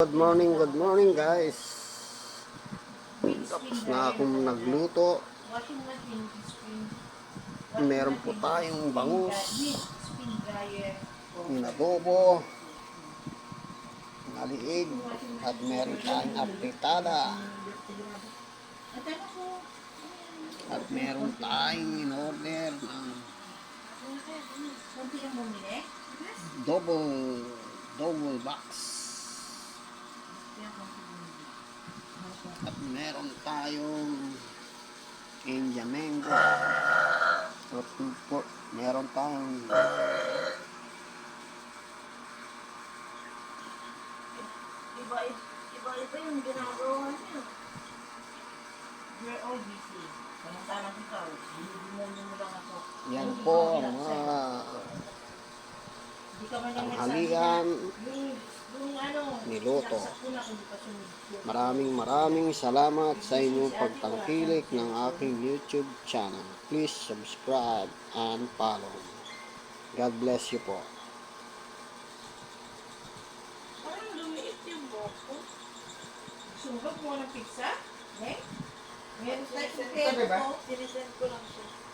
Good morning, good morning guys. Tapos na akong nagluto. Meron po tayong bangus. Inadobo. Naliig. At meron tayong apritada. At meron tayong ng Kunti lang bumili? double double box. At meron tayong India mango. At po, meron tayong Iba, iba, iba yung ginagawa niya. You're all busy. Samantalang ikaw, binibinonyo mo lang ako. yan po mga tanghalian. Ano, Niluto. Maraming maraming salamat sa inyong pagtangkilik ng aking YouTube channel. Please subscribe and follow. God bless you po. Parang lumiit yung buhok ko. Sumbag mo ng pizza? Eh? Meron sa Sabi ba? ko. Sinisend ko lang siya.